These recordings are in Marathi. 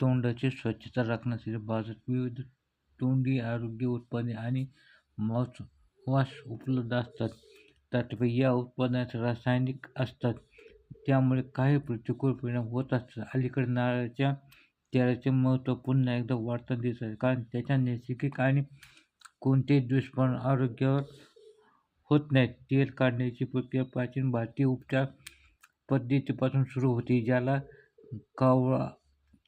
तोंडाची स्वच्छता राखण्यासाठी बाजारात विविध तोंडी आरोग्य उत्पादने आणि माउथवॉश उपलब्ध असतात. तथापि या उत्पादनात रासायनिक असतात. त्यामुळे काही प्रतिकूल परिणाम होत असतात. अलीकडे नारळाच्या तेलाचे महत्त्व पुन्हा एकदा वाढताना दिसत आहे. कारण त्याच्या नैसर्गिक आणि कोणतेही दुष्परिणाम आरोग्यावर होत नाहीत. तेल काढण्याची प्रक्रिया प्राचीन भारतीय उपचार पद्धतीपासून सुरू होती ज्याला कावळा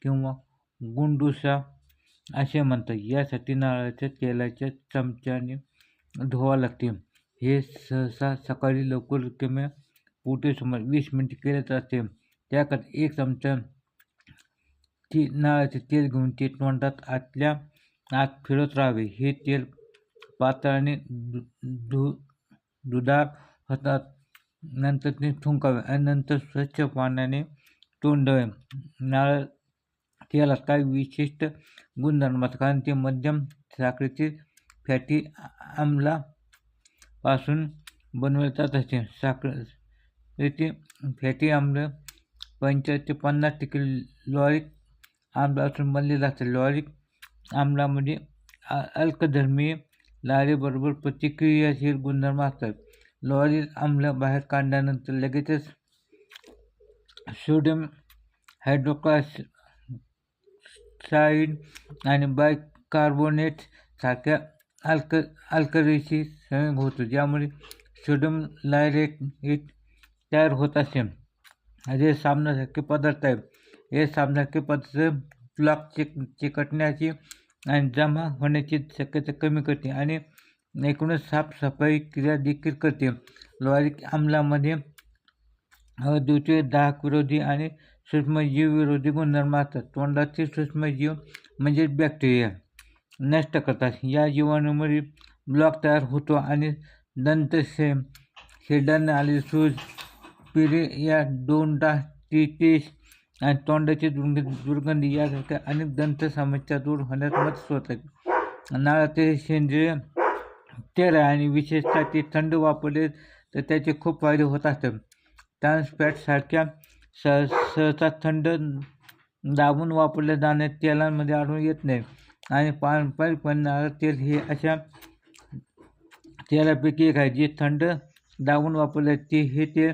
किंवा गुंडुसा असे म्हणतात. यासाठी नारळाच्या तेलाच्या चमच्याने धुवा लागते. हे सहसा सकाळी लवकर किंवा पोटे सुमारे वीस मिनिटे केले जाते त्याकरता एक चमचा ती नारळाचे तेल घेऊन ते तोंडात आतल्या आत फिरत राहावे. हे तेल पातळाने धु दुधार होतात. नंतर ते थुंकावे आणि नंतर स्वच्छ पाण्याने तोंड नारळ तेलात काही विशिष्ट गुणधर्म कारण ते मध्यम साखरेचे फॅटी आम्लापासून बनवले जात असते साखर ते फॅटी आम्ल पंचाळीस ते पन्नास टक्के लॉरिक आम्लापासून बनले जाते. लॉरिक आम्लामध्ये अल्कधर्मीय लारेबरोबर प्रतिक्रियाशील गुणधर्म असतात. लॉरिक आम्ल बाहेर काढल्यानंतर लगेचच सोडियम हायड्रोक्लास साईड आणि बायकार्बोनेट सारख्या अल्क अल्करीशी संयोग होतो ज्यामुळे सोडियम लायरेट इट तयार होत असे. हे साबणासारखे पदार्थ आहे हे साबणासारखे पदार्थ ब्लॉक चिक चिकटण्याची आणि जमा होण्याची शक्यता कमी करते आणि एकूणच साफसफाई क्रिया देखील करते. लॉरिक आम्लामध्ये द्वितीय दाहक विरोधी आणि सूक्ष्मजीव विरोधी गुणधर्म असतात. तोंडातील सूक्ष्मजीव म्हणजे बॅक्टेरिया नष्ट करतात. या जीवाणूमुळे ब्लॉक तयार होतो आणि दंत शे शेडांना आले सूज पिरे या दोंडा टिटीस आणि तोंडाची दुर्ग दुर्गंधी यासारख्या अनेक दंत समस्या दूर होण्यास मदत होतात नाळातील सेंद्रिय तेल आहे आणि विशेषतः ते थंड वापरले तर त्याचे खूप फायदे होत असतात. ट्रान्सपॅटसारख्या सह सहसा थंड दाबून वापरल्या जाणाऱ्या तेलांमध्ये आढळून येत नाही. आणि पारंपरिकपणे नारळ तेल हे अशा तेलापैकी एक आहे. जे थंड दाबून वापरले ते हे तेल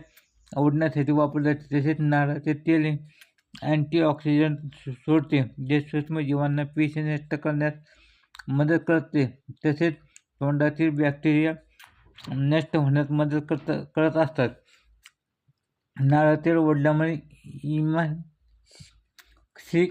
ओढण्यासाठी वापरले जाते. तसेच नारळाचे तेल हे अँटीऑक्सिडंट सोडते जे सूक्ष्मजीवांना पेशी नष्ट करण्यास मदत करते. तसेच तोंडातील बॅक्टेरिया नष्ट होण्यास मदत करत करत असतात. नारळ तेल ओढल्यामुळे इमान शी